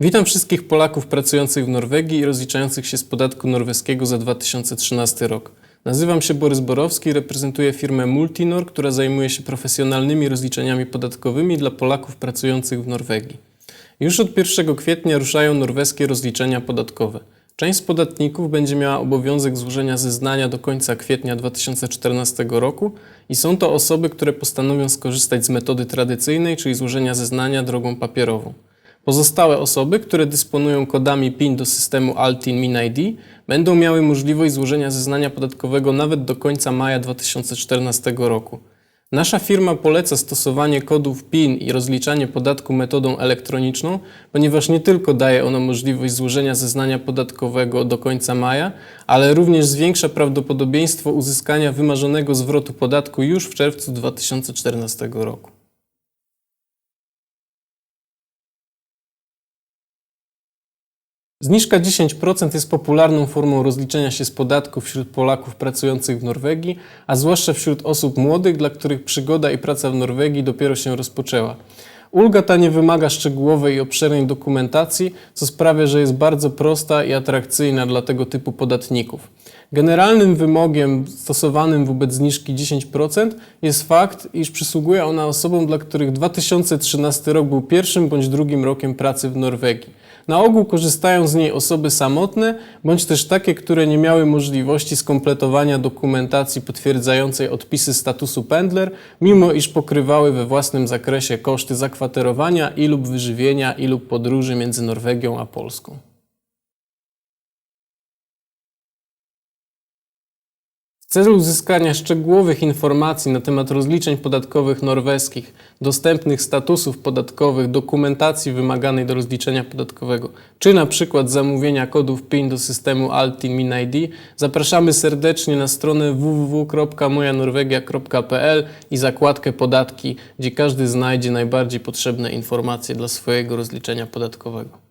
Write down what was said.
Witam wszystkich Polaków pracujących w Norwegii i rozliczających się z podatku norweskiego za 2013 rok. Nazywam się Borys Borowski i reprezentuję firmę Multinor, która zajmuje się profesjonalnymi rozliczeniami podatkowymi dla Polaków pracujących w Norwegii. Już od 1 kwietnia ruszają norweskie rozliczenia podatkowe. Część z podatników będzie miała obowiązek złożenia zeznania do końca kwietnia 2014 roku i są to osoby, które postanowią skorzystać z metody tradycyjnej, czyli złożenia zeznania drogą papierową. Pozostałe osoby, które dysponują kodami PIN do systemu Altin Min ID, będą miały możliwość złożenia zeznania podatkowego nawet do końca maja 2014 roku. Nasza firma poleca stosowanie kodów PIN i rozliczanie podatku metodą elektroniczną, ponieważ nie tylko daje ona możliwość złożenia zeznania podatkowego do końca maja, ale również zwiększa prawdopodobieństwo uzyskania wymarzonego zwrotu podatku już w czerwcu 2014 roku. Zniżka 10% jest popularną formą rozliczenia się z podatków wśród Polaków pracujących w Norwegii, a zwłaszcza wśród osób młodych, dla których przygoda i praca w Norwegii dopiero się rozpoczęła. Ulga ta nie wymaga szczegółowej i obszernej dokumentacji, co sprawia, że jest bardzo prosta i atrakcyjna dla tego typu podatników. Generalnym wymogiem stosowanym wobec zniżki 10% jest fakt, iż przysługuje ona osobom, dla których 2013 rok był pierwszym bądź drugim rokiem pracy w Norwegii. Na ogół korzystają z niej osoby samotne, bądź też takie, które nie miały możliwości skompletowania dokumentacji potwierdzającej odpisy statusu pendler, mimo iż pokrywały we własnym zakresie koszty zakwaterowania i lub wyżywienia i lub podróży między Norwegią a Polską. W celu uzyskania szczegółowych informacji na temat rozliczeń podatkowych norweskich, dostępnych statusów podatkowych, dokumentacji wymaganej do rozliczenia podatkowego, czy na przykład zamówienia kodów PIN do systemu Altin Min ID, zapraszamy serdecznie na stronę www.mojanorwegia.pl i zakładkę podatki, gdzie każdy znajdzie najbardziej potrzebne informacje dla swojego rozliczenia podatkowego.